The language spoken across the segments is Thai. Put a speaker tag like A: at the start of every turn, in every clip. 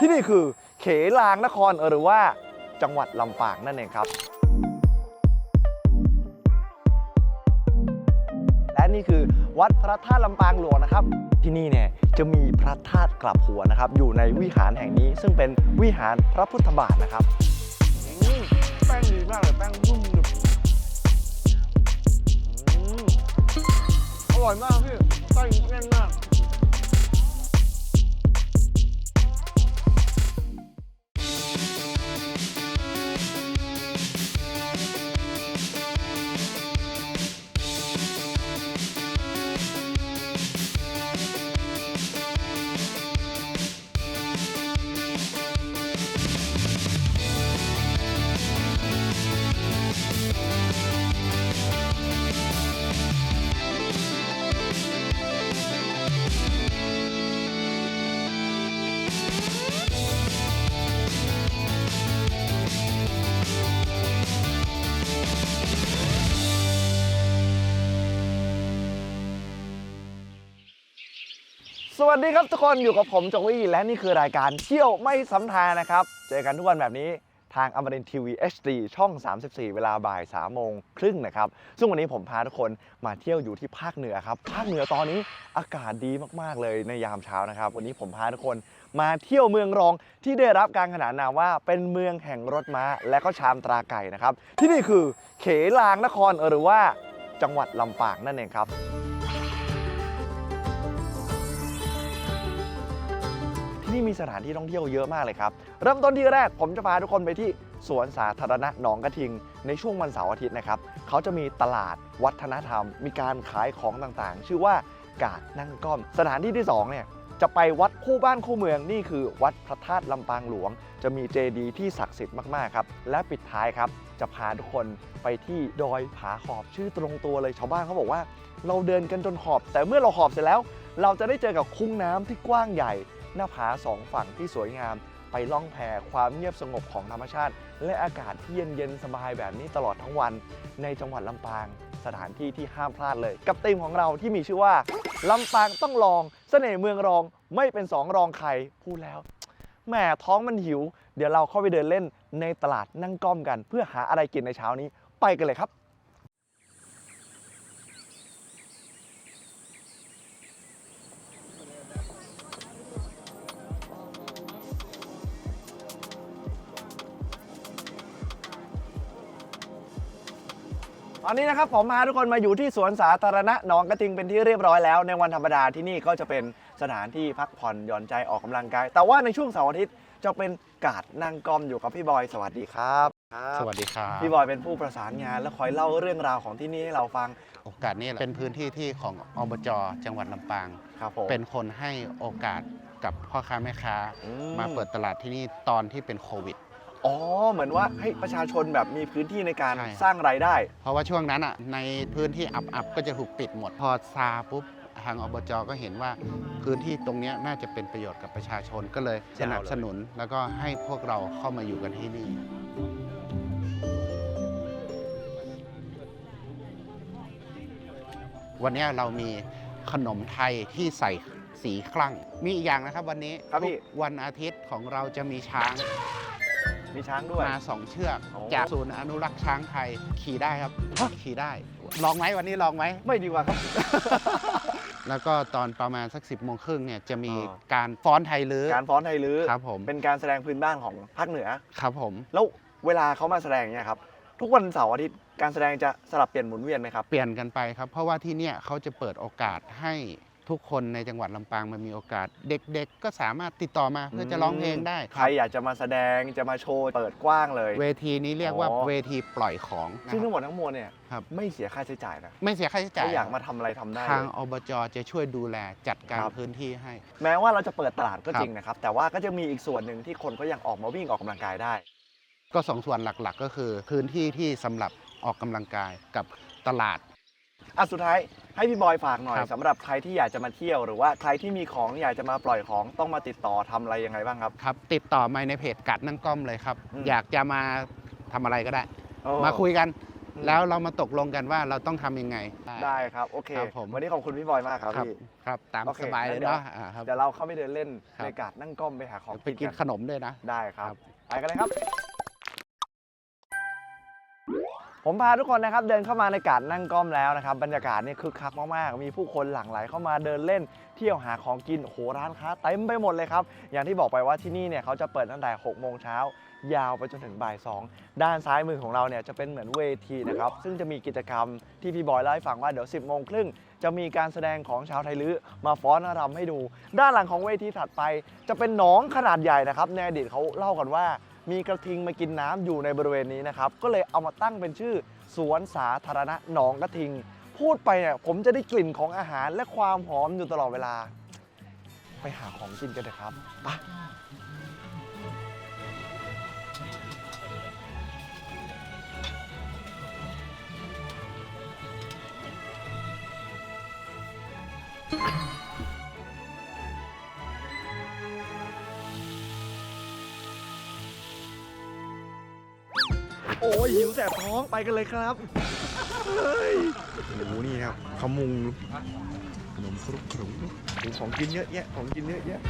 A: ที่นี่คือเขลางนครหรือว่าจังหวัดลำปางนั่นเองครับ และนี่คือวัดพระธาตุลำปางหลวงนะครับ ที่นี่เนี่ยจะมีพระธาตุกลับหัวนะครับ อยู่ในวิหารแห่งนี้ ซึ่งเป็นวิหารพระพุทธบาทนะครับแป้งดีมากเลยแป้งนุ่มหนึบอืมอร่อยมากพี่ไส้แน่นมาก สวัสดีครับทุกคนอยู่กับผมจงวี่และนี่คือรายการเที่ยวไม่ซ้ำทางนะครับ เจอกันทุกวันแบบนี้ทางอมรินทีวี HD ช่อง 34 เวลาบ่าย3โมงครึ่งนะครับ ซึ่งวันนี้ผมพาทุกคนมาเที่ยวอยู่ที่ภาคเหนือครับ ภาคเหนือตอนนี้อากาศดีมากๆเลยในยามเช้านะครับ วันนี้ผมพาทุกคนมาเที่ยวเมืองรองที่ได้รับการขนานนามว่าเป็นเมืองแห่งรถม้าและก็ชามตราไก่นะครับ ที่นี่คือเขลางนครหรือว่าจังหวัดลำปางนั่นเองครับ ที่มีสถานที่ท่องเที่ยวเยอะมากเลยครับ เริ่มต้นที่แรกผมจะพาทุกคนไปที่สวนสาธารณะหนองกระทิง ในช่วงวันเสาร์อาทิตย์นะครับเขาจะมีตลาดวัฒนธรรม มีการขายของต่างๆ ชื่อว่ากาดนั่งก้อม สถานที่ที่สองเนี่ยจะไปวัดคู่บ้านคู่เมืองนี่คือวัดพระธาตุลำปางหลวง จะมีเจดีย์ที่ศักดิ์สิทธิ์มากๆครับและปิดท้ายครับจะพาทุกคนไปที่ดอยผาขอบชื่อตรงตัวเลยชาวบ้านเขาบอกว่า เราเดินกันจนขอบ แต่เมื่อเราขอบเสร็จแล้ว เราจะได้เจอกับคุ้งน้ำที่กว้างใหญ่ หน้าผาสองฝั่งที่สวยงาม ไปล่องแพความเงียบสงบของธรรมชาติ และอากาศที่เย็นเย็นสบายแบบนี้ตลอดทั้งวัน ในจังหวัดลำปาง สถานที่ที่ห้ามพลาดเลย กับธีมของเราที่มีชื่อว่าลำปางต้องลองเสน่ห์เมืองรองไม่เป็นสองรองใครพูดแล้วแหมท้องมันหิว เดี๋ยวเราเข้าไปเดินเล่นในตลาดนั่งก้อมกัน เพื่อหาอะไรกินในเช้านี้ไปกันเลยครับ อนนี้นะครับผมพาทุกคนมาอยู่ที่สวนสาธารณะหนองกระทิงเป็นที่เรียบร้อยแล้ว ในวันธรรมดาที่นี่ก็จะเป็นสถานที่พักผ่อนหย่อนใจออกกำลังกาย แต่ว่าในช่วงเสาร์อาทิตย์จะเป็นกาดนั่งกอมอยู่กับพี่บอยสวัสดีครับครับ
B: สวัสดีครับ
A: พี่บอยเป็นผู้ประสานงาน และคอยเล่าเรื่องราวของที่นี่ให้เราฟัง
B: โอกาสนี้เป็นพื้นที่ที่ของอบจจังหวัดลำปาง
A: ครับผม
B: เป็นคนให้โอกาสกับพ่อค้าแม่ค้า
A: อื
B: มาเปิดตลาดที่นี่ตอนที่เป็นโควิด
A: อ๋อ เหมือนว่าให้ประชาชนแบบมีพื้นที่ในการ
B: ใช่
A: สร้างรายได้
B: เพราะว่าช่วงนั้นอะในพื้นที่อับๆก็จะถูกปิดหมด พอซาปุ๊บทางอบจก็เห็นว่าพื้นที่ตรงเนี้ยน่าจะเป็นประโยชน์กับประชาชนก็เลยสนับสนุนแล้วก็ให้พวกเราเข้ามาอยู่กันที่นี่ วันนี้เรามีขนมไทยที่ใส่สีคลั่ง มีอีกอย่างนะครับวันนี้
A: ครับพี่
B: ทุกวันอาทิตย์ของเราจะมีช้าง
A: มีช้างด้วย
B: มาสองเชือก
A: โอ้
B: จากศูนย์อนุรักษ์ช้างไทยขี่ได้ครับ ขี่ได้ ลองไหมวันนี้ลองไหม
A: ไม่ดีกว่าครับ
B: แล้วก็ตอนประมาณสัก 10บโมงครึ่งเนี่ยจะมี
A: อ๋อ
B: การฟ้อนไทยลื้อ
A: การฟ้อนไทยลื้อ
B: ครับผม
A: เป็นการแสดงพื้นบ้านของภาคเหนือ
B: ครับผม
A: แล้วเวลาเขามาแสดงเนี่ยครับทุกวันเสาร์อาทิตย์การแสดงจะสลับเปลี่ยนหมุนเวียนไหมครับ
B: เปลี่ยนกันไปครับ เพราะว่าที่เนี่ยเขาจะเปิดโอกาสให้ ทุกคนในจังหวัดลำปางมันมีโอกาส เด็กๆ ก็สามารถติดต่อมาเพื่อจะร้องเพลงได้
A: ใครอยากจะมาแสดงจะมาโชว์เปิดกว้างเลย
B: เวทีนี้เรียกว่า
A: อ๋อ
B: เวทีปล่อยของนะ
A: ซึ่ง
B: ค
A: ทั้
B: รับ
A: งหมดทั้งมวลเนี่ย
B: ครับ
A: ไม่เสียค่าใช้จ่ายนะ
B: ไม่เสียค่าใช้จ่าย
A: ถ้าอยากมาทำอะไรทำได้
B: ทาง
A: เลย
B: อบจจะช่วยดูแลจัดการ
A: ครับ
B: พื้นที่ให้
A: แม้ว่าเราจะเปิดตลาดก็
B: ครับ
A: จริงนะครับ แต่ว่าก็จะมีอีกส่วนหนึ่งที่คนก็ยังออกมาวิ่งออกกำลังกายได้
B: ก็สองส่วนหลักๆ ก็คือ พื้นที่ที่สำหรับออกกำลังกายกับตลาด
A: อะสุดท้ายให้พี่บอยฝากหน่อย
B: ครับ
A: สำหรับใครที่อยากจะมาเที่ยวหรือว่าใครที่มีของอยากจะมาปล่อยของต้องมาติดต่อทำอะไรยังไงบ้างครับ
B: ครับ ติดต่อมาในเพจกัดนั่งก้อมเลยครับ
A: อืม
B: อยากจะมาทำอะไรก็ได้
A: โอ้
B: มาคุยกันแล้วเรามาตกลงกันว่าเราต้องทำยังไง
A: ได้ครับโอเค
B: ครับผม
A: วันนี้ขอบคุณพี่บอยมากครับ
B: ครับ
A: พี่
B: ครับ ตาม
A: โอเค
B: สบายเลย
A: งั้นเดี๋ยว
B: เนาะอ่าครับ
A: เดี๋ยวเราเข้าไปเดินเล่น
B: ครับ
A: ในกาดนั่งก้อมไปหาของ
B: ไปกินขนมด้วยนะ
A: ได้ครับ
B: ครับ
A: ไปกันเลยครับ ผมพาทุกคนนะครับเดินเข้ามาในกาดนั่งก้อมแล้วนะครับบรรยากาศนี่คึกคักมากๆ มีผู้คนหลั่งไหลเข้ามาเดินเล่น เที่ยวหาของกินโอ้โหร้านค้าเต็มไปหมดเลยครับ อย่างที่บอกไปว่าที่นี่เนี่ยเขาจะเปิดตั้งแต่6โมงเช้ายาวไปจนถึงบ่าย 2 ด้านซ้ายมือของเราเนี่ยจะเป็นเหมือนเวทีนะครับ ซึ่งจะมีกิจกรรมที่พี่บอยเล่าให้ฟังว่าเดี๋ยว 10 โมงครึ่ง จะมีการแสดงของชาวไทยลื้อมาฟ้อนรำให้ดู ด้านหลังของเวทีถัดไป จะเป็นหนองขนาดใหญ่นะครับในอดีตเขาเล่ากันว่า มีกระทิงมากินน้ำอยู่ในบริเวณนี้นะครับ ก็เลยเอามาตั้งเป็นชื่อสวนสาธารณะหนองกระทิง พูดไปเนี่ยผมจะได้กลิ่นของอาหารและความหอมอยู่ตลอดเวลา ไปหาของกินกันเถอะครับไปโอ้ ยหิวแสบท้องไปกันเลยครับเฮ้ยโอ้โหนี่ครับขมุงขนมครุกขนมโอ้โหของกินเยอะแยะของกินเยอะแยะ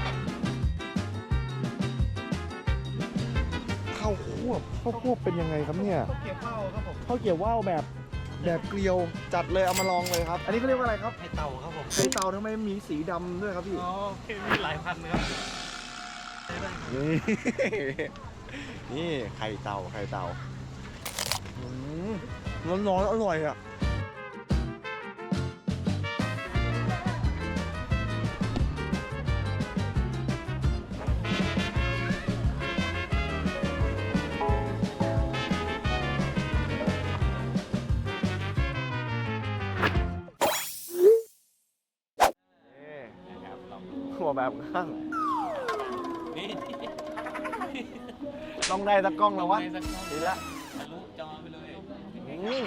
A: ข้าวควบข้าวควบเป็นยังไงครับเนี่ย
C: เกี่ยวข้าวครับผม
A: ข้าวเกรี๊ยวว่าวแบบแบบเกลียวจัดเลยเอามาลองเลยครับ อันนี้เขาเรียกว่าอะไรครับ
C: ไอเต่าครับผม
A: ไข่เต่าทำไมมีสีดำด้วยครับพี่
C: อ๋อโอเคมีหลายพันนะครับ
A: นี่นี่ไข่เต่าไข่เต่า ร้อนร้อนๆอร่อยอะนี่หัวแบบข้าง
C: นี่
A: ต้องได้สักกล้องแล้ววะ
C: สักกล้อง
A: ดีละ
C: ทะลุจอไปเลย
A: อืม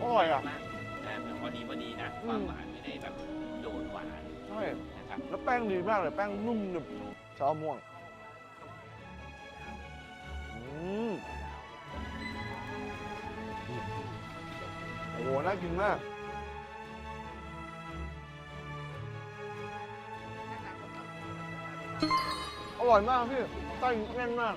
A: อร่อยอะ
C: แต่แบบพอดีพอดีนะ
A: อืม
C: ความหวานไม่ได้แบบโดดหวาน
A: ใช่
C: นะครับ
A: แล้วแป้งดีมากเลย แป้งนุ่มหนึบชอบม่วง อืมโอ้โหน่ากินมากอร่อยมากพี่ไส้แน่นมาก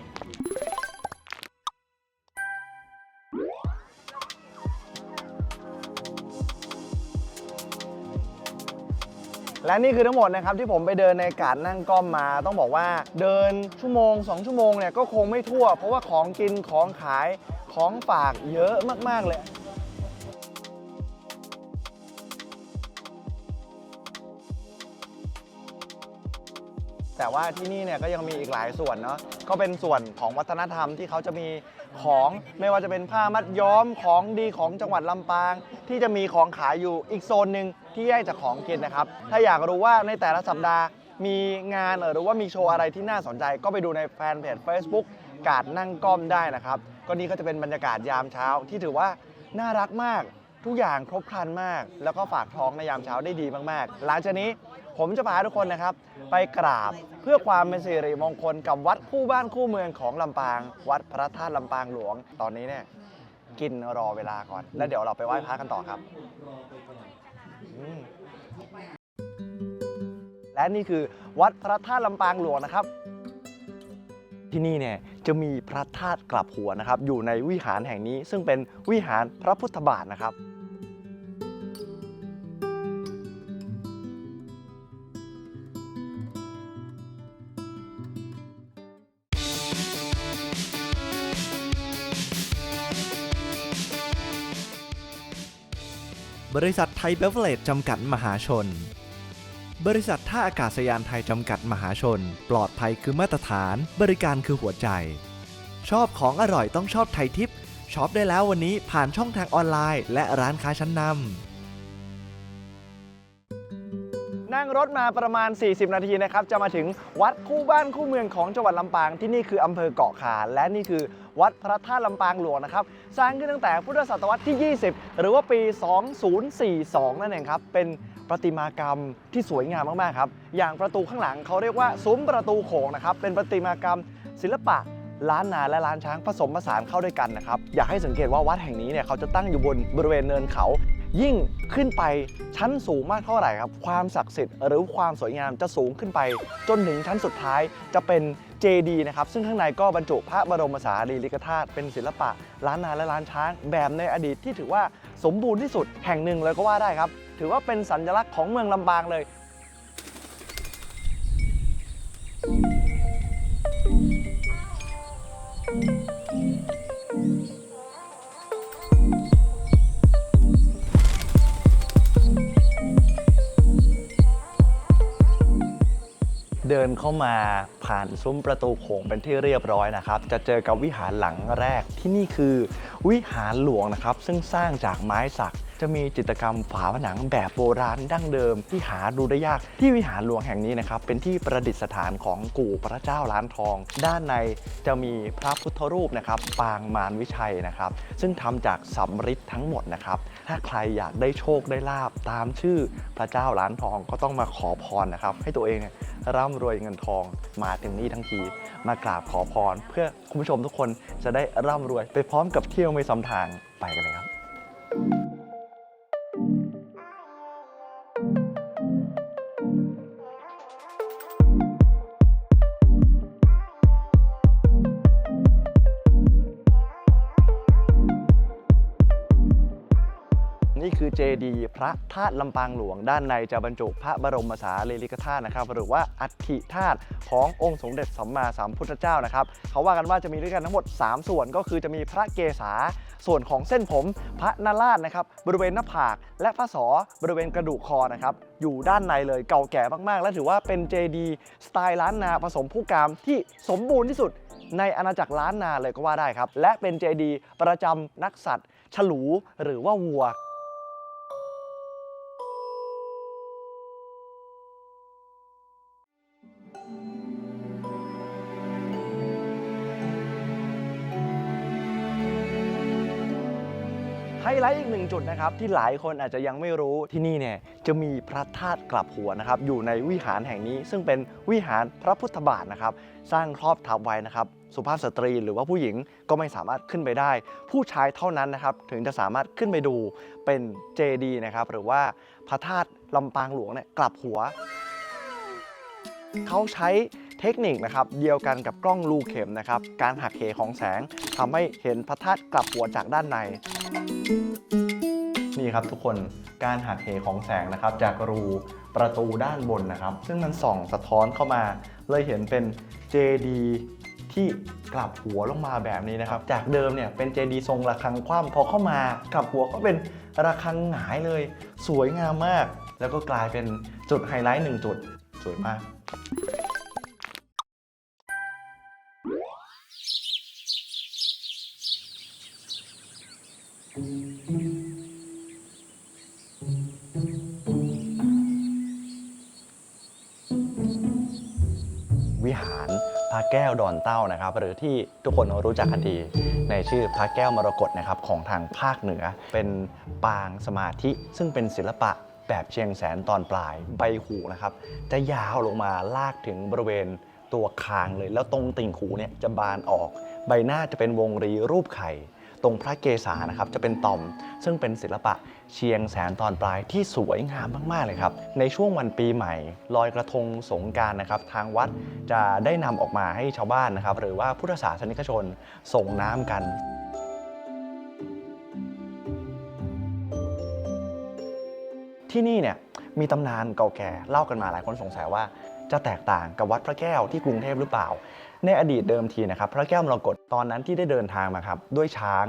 A: และนี่คือทั้งหมดนะครับที่ผมไปเดินในกาดนั่งก้อมมา ต้องบอกว่าเดินชั่วโมง 2 ชั่วโมงเนี่ยก็คงไม่ทั่ว เพราะว่าของกินของขายของฝากเยอะมากๆเลย แต่ว่าที่นี่เนี่ยก็ยังมีอีกหลายส่วนเนาะก็เป็นส่วนของวัฒนธรรมที่เขาจะมีของไม่ว่าจะเป็นผ้ามัดย้อมของดีของจังหวัดลำปาง ที่จะมีของขายอยู่อีกโซนหนึ่งที่แยกจากของกินนะครับ ถ้าอยากรู้ว่าในแต่ละสัปดาห์ มีงานหรือว่ามีโชว์อะไรที่น่าสนใจ ก็ไปดูในแฟนเพจ Facebook กาดนั่งก้อมได้นะครับ ก็นี่ก็จะเป็นบรรยากาศยามเช้าที่ถือว่าน่ารักมาก ทุกอย่างครบครันมาก แล้วก็ฝากท้องในยามเช้าได้ดีมากๆ หลังจากนี้ ผมจะพาทุกคนนะครับ ไปกราบเพื่อความเป็นสิริมงคลกับวัดคู่บ้านคู่เมืองของลำปาง วัดพระธาตุลำปางหลวง ตอนนี้เนี่ยกินรอเวลาก่อน แล้วเดี๋ยวเราไปไหว้พระกันต่อครับอืมและนี่คือวัดพระธาตุลำปางหลวงนะครับ ที่นี่เนี่ยจะมีพระธาตุกลับหัวนะครับ อยู่ในวิหารแห่งนี้ซึ่งเป็นวิหารพระพุทธบาทนะครับ
D: บริษัทไทยเบเวอเลจจำกัดมหาชน บริษัทท่าอากาศยานไทยจำกัดมหาชน ปลอดภัยคือมาตรฐาน บริการคือหัวใจ ชอบของอร่อยต้องชอบไทยทิปช็อปได้แล้ววันนี้ผ่านช่องทางออนไลน์ และร้านค้าชั้นนำ
A: รถมาประมาณ 40 นาทีนะครับ จะมาถึงวัดคู่บ้านคู่เมืองของจังหวัดลำปางที่นี่คืออำเภอเกาะขาและนี่คือวัดพระธาตุลำปางหลวงนะครับ สร้างขึ้นตั้งแต่พุทธศตวรรษที่ 20 หรือว่าปี 2042 นั่นเองครับ เป็นประติมากรรมที่สวยงามมาก ๆ ครับ อย่างประตูข้างหลังเขาเรียกว่าซุ้มประตูโขงนะครับ เป็นประติมากรรมศิลปะล้านนาและล้านช้างผสมผสานเข้าด้วยกันนะครับ อยากให้สังเกตว่าวัดแห่งนี้เนี่ยเขาจะตั้งอยู่บนบริเวณเนินเขา ยิ่งขึ้นไปชั้นสูงมากเท่าไหร่ครับ ความศักดิ์สิทธิ์หรือความสวยงามจะสูงขึ้นไป จนถึงชั้นสุดท้ายจะเป็นเจดีนะครับ ซึ่งข้างในก็บรรจุพระบรมสารีริกธาตุเป็นศิลปะล้านนาและล้านช้าง แบบในอดีตที่ถือว่าสมบูรณ์ที่สุดแห่งหนึ่งเลยก็ว่าได้ครับ ถือว่าเป็นสัญลักษณ์ของเมืองลำปางเลย นเข้ามาผ่านซุ้มประตูโขงเป็นที่เรียบร้อยนะครับ จะเจอกับวิหารหลังแรกที่นี่คือ วิหารหลวงนะครับ ซึ่งสร้างจากไม้สัก จะมีจิตรกรรมฝาผนังแบบโบราณดั้งเดิมที่หาดูได้ยาก ที่วิหารหลวงแห่งนี้นะครับ เป็นที่ประดิษฐานของกู่พระเจ้าล้านทอง ด้านในจะมีพระพุทธรูปนะครับ ปางมารวิชัยนะครับ ซึ่งทำจากสำริดทั้งหมดนะครับ ถ้าใครอยากได้โชคได้ลาบตามชื่อพระเจ้าล้านทองก็ต้องมาขอพรนะครับ ให้ตัวเองเนี่ยร่ำรวยเงินทองมาถึงนี่ทั้งที มากราบขอพร เพื่อคุณผู้ชมทุกคนจะได้ร่ำรวยไปพร้อมกับเที่ยวไม่ซ้ำทางไปกันเลยครับ เจดีย์พระธาตุลำปางหลวง ด้านในจะบรรจุพระบรมสารีริกธาตุนะครับหรือว่าอัฐิธาตุขององค์สมเด็จสัมมาสัมพุทธเจ้านะครับเขาว่ากันว่าจะมีด้วยกันทั้งหมด 3 ส่วนก็คือจะมีพระเกศาส่วนของเส้นผมพระนาราชนะครับบริเวณหน้าผากและพระศอบริเวณกระดูกคอนะครับอยู่ด้านในเลยเก่าแก่มากๆ และถือว่าเป็นเจดีย์สไตล์ล้านนาผสมผู้กามที่สมบูรณ์ที่สุดในอาณาจักรล้านนาเลยก็ว่าได้ครับ และเป็นเจดีย์ประจำนักสัตว์ ฉลูหรือว่าวัว ไฮไลท์อีกหนึ่งจุดนะครับที่หลายคนอาจจะยังไม่รู้ที่นี่เนี่ยจะมีพระธาตุกลับหัวนะครับอยู่ในวิหารแห่งนี้ ซึ่งเป็นวิหารพระพุทธบาทนะครับสร้างครอบทับไว้นะครับสุภาพสตรีหรือว่าผู้หญิงก็ไม่สามารถขึ้นไปได้ ผู้ชายเท่านั้นนะครับถึงจะสามารถขึ้นไปดูเป็นเจดีนะครับหรือว่าพระธาตุลำปางหลวงเนี่ยกลับหัว เขาใช้เทคนิคนะครับเดียวกันกับกล้องรูเข็มนะครับการหักเหของแสงทำให้เห็นพระธาตุกลับหัวจากด้านใน นี่ครับทุกคนการหักเหของแสงนะครับ จากรูประตูด้านบนนะครับ ซึ่งมันส่องสะท้อนเข้ามา เลยเห็นเป็นเจดีที่กลับหัวลงมาแบบนี้นะครับ จากเดิมเนี่ยเป็นเจดีทรงระฆังคว่ำพอเข้ามากลับหัวก็เป็นระฆังหงายเลย สวยงามมาก แล้วก็กลายเป็นจุดไฮไลท์หนึ่งจุดสวยมาก วิหารพระแก้วดอนเต้านะครับ หรือที่ทุกคนรู้จักกันดีในชื่อพระแก้วมรกตนะครับของทางภาคเหนือ เป็นปางสมาธิ ซึ่งเป็นศิลปะแบบเชียงแสนตอนปลายใบหูนะครับ จะยาวลงมาลากถึงบริเวณตัวคางเลย แล้วตรงติ่งหูเนี่ยจะบานออก ใบหน้าจะเป็นวงรีรูปไข่ ตรงพระเกศานะครับจะเป็นต่อม ซึ่งเป็นศิลปะเชียงแสนตอนปลายที่สวยงามมากๆเลยครับ ในช่วงวันปีใหม่ ลอยกระทงสงการนะครับ ทางวัดจะได้นำออกมาให้ชาวบ้านนะครับ หรือว่าพุทธศาสนิกชนส่งน้ำกันที่นี่เนี่ยมีตำนานเก่าแก่เล่ากันมาหลายคนสงสัยว่า จะแตกต่างกับวัดพระแก้วที่กรุงเทพหรือเปล่า ในอดีตเดิมทีนะครับ พระแก้วมรกตตอนนั้นที่ได้เดินทางมาครับด้วยช้าง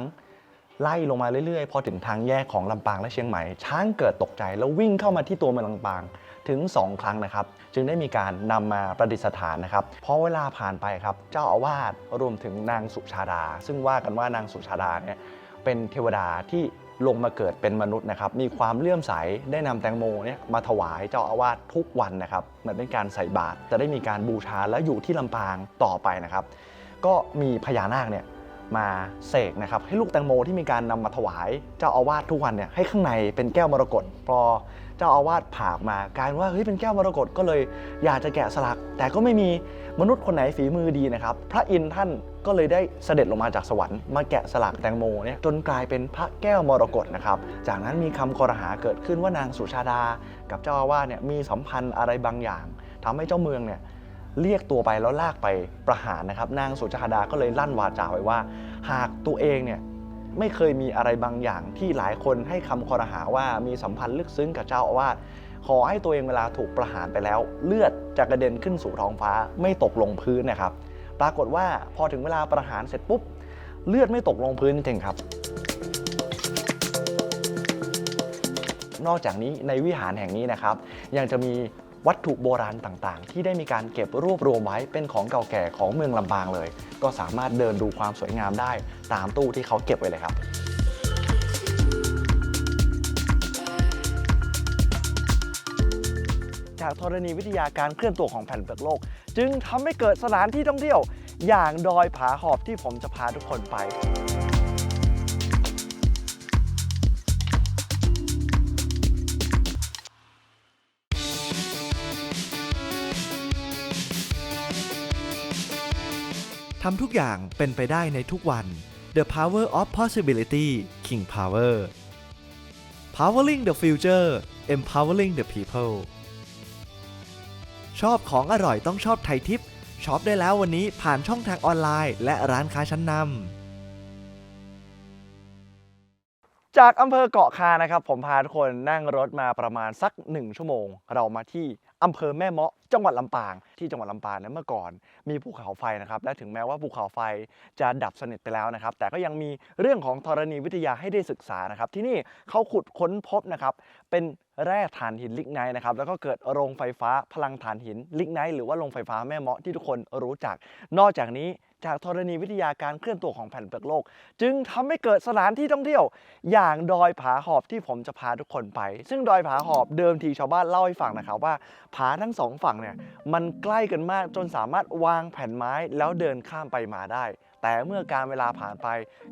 A: ไล่ลงมาเรื่อยๆ พอถึงทางแยกของลำปางและเชียงใหม่ ช้างเกิดตกใจแล้ววิ่งเข้ามาที่ตัวเมืองลำปางถึง 2 ครั้งนะครับ จึงได้มีการนำมาประดิษฐานนะครับพอเวลาผ่านไปครับ เจ้าอาวาสรวมถึงนางสุชาดา ซึ่งว่ากันว่านางสุชาดาเนี่ยเป็นเทวดาที่ ลงมาเกิดเป็นมนุษย์นะครับ มีความเลื่อมใสได้นำแตงโมเนี่ยมาถวายเจ้าอาวาสทุกวันนะครับเหมือนเป็นการใส่บาตรจะได้มีการบูชาและอยู่ที่ลำปางต่อไปนะครับ ก็มีพญานาคเนี่ย มาเสกนะครับให้ลูกแตงโมที่มีการนำมาถวายเจ้าอาวาสทุกวันเนี่ยให้ข้างในเป็นแก้วมรกตพอเจ้าอาวาสผ่าออกมากลายว่าเฮ้ยเป็นแก้วมรกตก็เลยอยากจะแกะสลัก แต่ก็ไม่มีมนุษย์คนไหนฝีมือดีนะครับ พระอินทร์ท่านก็เลยได้เสด็จลงมาจากสวรรค์มาแกะสลักแตงโมเนี่ยจนกลายเป็นพระแก้วมรกตนะครับ จากนั้นมีคำคอรหาเกิดขึ้นว่านางสุชาดา กับเจ้าอาวาสเนี่ยมีสัมพันธ์อะไรบางอย่างทำให้เจ้าเมืองเนี่ย เรียกตัวไปแล้วลากไปประหารนะครับ นางสุชาดาก็เลยลั่นวาจาไว้ว่า หากตัวเองเนี่ยไม่เคยมีอะไรบางอย่างที่หลายคนให้คำคอรหาว่ามีสัมพันธ์ลึกซึ้งกับเจ้าอาวาสขอให้ตัวเองเวลาถูกประหารไปแล้ว เลือดจะกระเด็นขึ้นสู่ท้องฟ้าไม่ตกลงพื้นนะครับ ปรากฏว่าพอถึงเวลาประหารเสร็จปุ๊บ เลือดไม่ตกลงพื้นจริงครับ นอกจากนี้ในวิหารแห่งนี้นะครับ ยังจะมี วัตถุโบราณต่างๆ ที่ได้มีการเก็บรวบรวมไว้เป็นของเก่าแก่ของเมืองลำปางเลย ก็สามารถเดินดูความสวยงามได้ตามตู้ที่เขาเก็บไว้เลยครับจากธรณีวิทยาการเคลื่อนตัวของแผ่นเปลือกโลก จึงทำให้เกิดสถานที่ท่องเที่ยว อย่างดอยผาหอบที่ผมจะพาทุกคนไป
D: ทำทุกอย่างเป็นไปได้ในทุกวัน The Power of Possibility King Power Powering the Future Empowering the People ชอบของอร่อยต้องชอบไทยทิปช็อปได้แล้ววันนี้ผ่านช่องทางออนไลน์ และร้านค้าชั้นนำ
A: จากอำเภอเกาะคานะครับ ผมพาทุกคนนั่งรถมาประมาณสัก 1 ชั่วโมง เรามาที่ อำเภอแม่เมาะจังหวัดลำปาง ที่จังหวัดลำปางนั้นเมื่อก่อนมีภูเขาไฟนะครับและถึงแม้ว่าภูเขาไฟจะดับสนิทไปแล้วนะครับ แต่ก็ยังมีเรื่องของธรณีวิทยาให้ได้ศึกษานะครับ ที่นี่เขาขุดค้นพบนะครับเป็น แร่ถ่านหินลิกไนท์นะครับแล้วก็เกิดโรงไฟฟ้าพลังถ่านหินลิกไนท์หรือว่าโรงไฟฟ้าแม่เมาะที่ทุกคนรู้จัก นอกจากนี้จากธรณีวิทยาการเคลื่อนตัวของแผ่นเปลือกโลก จึงทำให้เกิดสถานที่ท่องเที่ยว อย่างดอยผาหอบที่ผมจะพาทุกคนไป ซึ่งดอยผาหอบเดิมทีชาวบ้านเล่าให้ฟังนะครับว่า ผาทั้งสองฝั่งเนี่ยมันใกล้กันมากจนสามารถวางแผ่นไม้แล้วเดินข้ามไปมาได้ แต่เมื่อการเวลาผ่านไป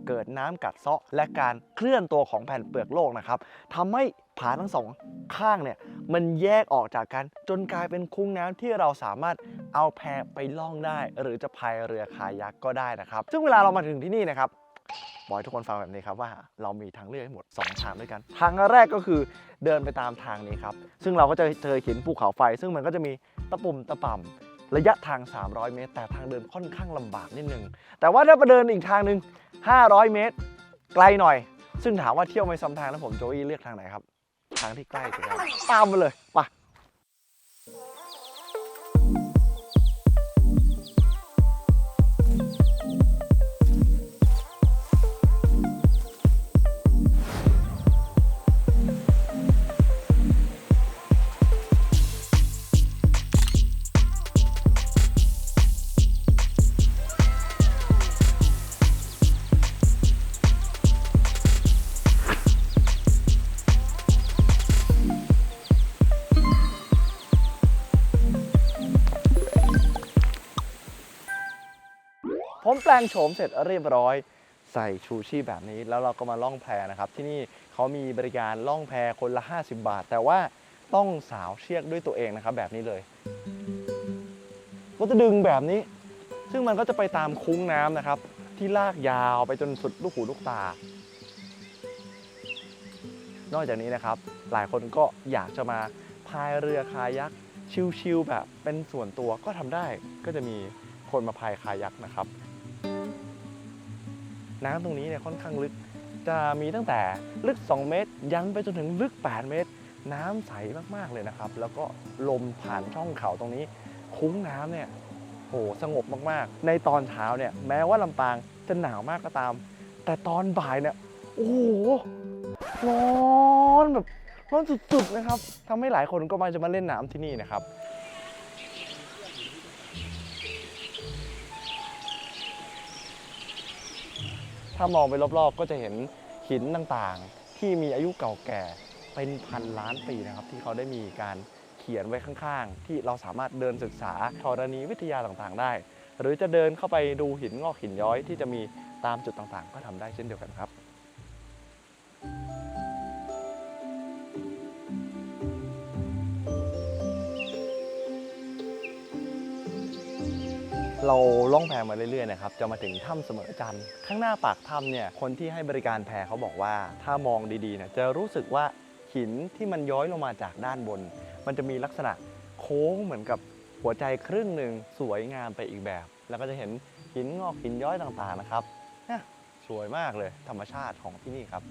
A: เกิดน้ำกัดเซาะ และการเคลื่อนตัวของแผ่นเปลือกโลกนะครับทำให้ผาทั้งสองข้างเนี่ยมันแยกออกจากกันจนกลายเป็นคุ้งน้ำที่เราสามารถเอาแพไปล่องได้ หรือจะพายเรือคายักก็ได้นะครับ ซึ่งเวลาเรามาถึงที่นี่นะครับบอกให้ทุกคนฟังแบบนี้ครับว่าเรามีทางเลือกให้หมด 2 ทางด้วยกัน ทางแรกก็คือเดินไปตามทางนี้ครับ ซึ่งเราก็จะเจอหินภูเขาไฟ ซึ่งมันก็จะมีตะปุ่มตะป่ำ ระยะทาง 300 เมตร แต่ทางเดินค่อนข้างลำบากนิดนึง แต่ว่าถ้าไปเดินอีกทางหนึ่ง500 เมตร ไกลหน่อย ซึ่งถามว่าเที่ยวไม่ซ้ำทางแล้วผมโจอี้เลือกทางไหนครับ ทางที่ใกล้สุดครับตามไปเลยไป มแปลงโฉมเสร็จเรียบร้อย ใส่ชูชีพแบบนี้ แล้วเราก็มาล่องแพนะครับ ที่นี่เขามีบริการล่องแพคนละ 50 บาท แต่ว่าต้องสาวเชือกด้วยตัวเองนะครับ แบบนี้เลย ก็จะดึงแบบนี้ ซึ่งมันก็จะไปตามคุ้งน้ำนะครับ ที่ลากยาวไปจนสุดลูกหูลูกตา นอกจากนี้นะครับ หลายคนก็อยากจะมาพายเรือคายักชิลๆแบบเป็นส่วนตัวก็ทำได้ก็จะมีคนมาพายคายักนะครับ น้ำตรงนี้เนี่ยค่อนข้างลึก จะมีตั้งแต่ลึก 2 เมตร ยันไปจนถึงลึก 8 เมตร น้ำใสมากๆเลยนะครับ แล้วก็ลมผ่านช่องเขาตรงนี้ คุ้งน้ำเนี่ยโหสงบมากๆ ในตอนเช้าเนี่ยแม้ว่าลำปางจะหนาวมากก็ตาม แต่ตอนบ่ายเนี่ยโอ้โหร้อนแบบร้อนสุดๆนะครับทำให้หลายคนก็มาจะมาเล่นน้ำที่นี่นะครับ ถ้ามองไปรอบๆ ก็จะเห็นหินต่างๆ ที่มีอายุเก่าแก่เป็นพันล้านปีนะครับ ที่เขาได้มีการเขียนไว้ข้างๆ ที่เราสามารถเดินศึกษาธรณีวิทยาต่างๆ ได้ หรือจะเดินเข้าไปดูหินงอกหินย้อยที่จะมีตามจุดต่างๆ ก็ทำได้เช่นเดียวกันครับ เราล่องแพมาเรื่อยๆนะครับจะมาถึงถ้ำเสมอจันทร์ข้างหน้าปากถ้ำเนี่ยคนที่ให้บริการแพเขาบอกว่า ถ้ามองดีๆเนี่ยจะรู้สึกว่าหินที่มันย้อยลงมาจากด้านบน มันจะมีลักษณะโค้งเหมือนกับหัวใจครึ่งหนึ่งสวยงามไปอีกแบบ แล้วก็จะเห็นหินงอกหินย้อยต่างๆนะครับเนี่ยสวยมากเลยธรรมชาติของที่นี่ครับ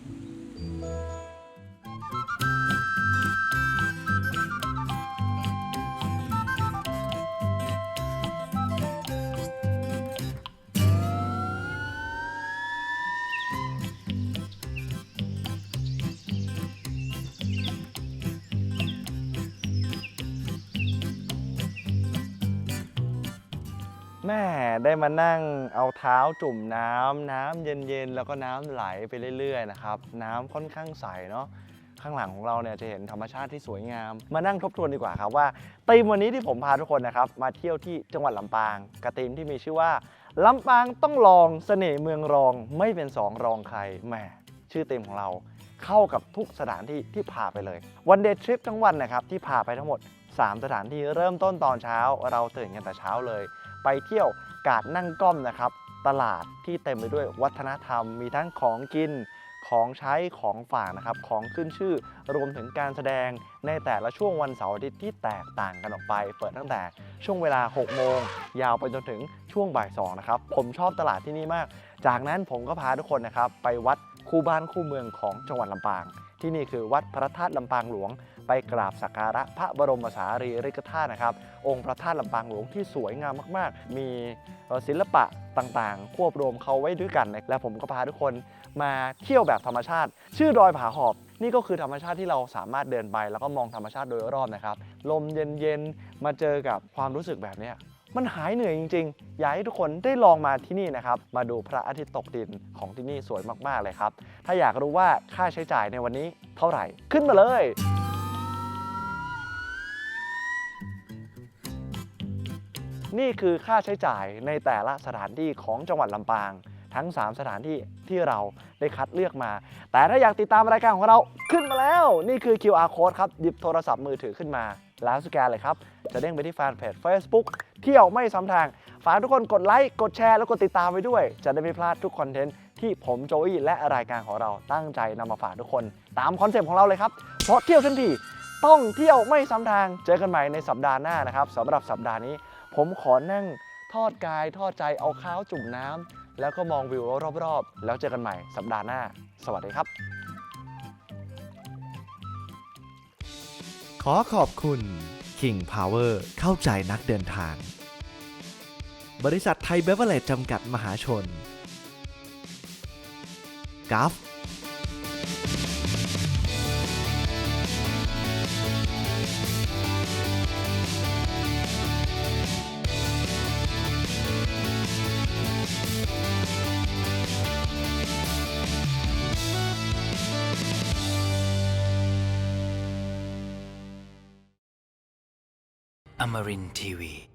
A: แม่ได้มานั่งเอาเท้าจุ่มน้ำน้ำเย็นๆแล้วก็น้ำไหลไปเรื่อยๆนะครับน้ำค่อนข้างใสเนาะข้างหลังของเราเนี่ยจะเห็นธรรมชาติที่สวยงาม มานั่งทบทวนดีกว่าครับว่าธีมวันนี้ที่ผมพาทุกคนนะครับมาเที่ยวที่จังหวัดลำปางกระธีมที่มีชื่อว่าลำปางต้องลองเสน่ห์เมืองรองไม่เป็นสองรองใครแหมชื่อธีมของเราเข้ากับทุกสถานที่ที่พาไปเลยวันเดย์ทริปทั้งวันนะครับที่พาไปทั้งหมด 3 สถานที่เริ่มต้นตอนเช้า เราตื่นกันแต่เช้าเลย ไปเที่ยวกาดนั่งก้อมนะครับ ตลาดที่เต็มไปด้วยวัฒนธรรม มีทั้งของกินของใช้ของฝากนะครับ ของขึ้นชื่อรวมถึงการแสดงในแต่ละช่วงวันเสาร์อาทิตย์ที่แตกต่างกันออกไป เปิดตั้งแต่ช่วงเวลา 6 โมง ยาวไปจนถึงช่วงบ่าย2นะครับ ผมชอบตลาดที่นี่มาก จากนั้นผมก็พาทุกคนนะครับ ไปวัดคู่บ้านคู่เมืองของจังหวัดลำปาง ที่นี่คือวัดพระธาตุลำปางหลวง ไปกราบสักการะพระบรมสารีริกธาตุนะครับ องค์พระธาตุลำปางหลวงที่สวยงามมาก ๆ มีศิลปะต่างๆ ควบรวมเขาไว้ด้วยกันนะและผมก็พาทุกคนมาเที่ยวแบบธรรมชาติ ชื่อดอยผาหอบนี่ก็คือธรรมชาติที่เราสามารถเดินไป แล้วก็มองธรรมชาติโดยรอบนะครับ ลมเย็นๆ มาเจอกับความรู้สึกแบบนี้มันหายเหนื่อยจริงๆ อยากให้ทุกคนได้ลองมาที่นี่นะครับ มาดูพระอาทิตย์ตกดินของที่นี่สวยมากๆเลยครับ ถ้าอยากรู้ว่าค่าใช้จ่ายในวันนี้เท่าไหร่ขึ้นมาเลย นี่คือค่าใช้จ่ายในแต่ละสถานที่ของจังหวัดลำปาง ทั้ง 3 สถานที่ที่เราได้คัดเลือกมา แต่ถ้าอยากติดตามรายการของเราขึ้นมาแล้ว นี่คือ QR code ครับหยิบโทรศัพท์มือถือขึ้นมาแล้วสแกนเลยครับ จะเด้งไปที่แฟนเพจ Facebook เที่ยวไม่ซ้ำทาง ฝากทุกคนกดไลค์กดแชร์แล้วกดติดตามไว้ด้วย จะได้ไม่พลาดทุกคอนเทนต์ที่ผมโจอี้และรายการของเราตั้งใจนำมาฝากทุกคน ตามคอนเซปต์ของเราเลยครับเพราะเที่ยวทันทีต้องเที่ยวไม่ซ้ำทาง เจอกันใหม่ในสัปดาห์หน้านะครับสำหรับสัปดาห์นี้ ผมขอนั่งทอดกายทอดใจเอาข้าวจุ่มน้ำแล้วก็มองวิวรอบๆ แล้วเจอกันใหม่สัปดาห์หน้า สวัสดีครับ
D: ขอขอบคุณ King Power เข้าใจนักเดินทาง บริษัทไทยเบเวอร์เลจจำกัดมหาชนกัฟ
E: Amarin Tiwi.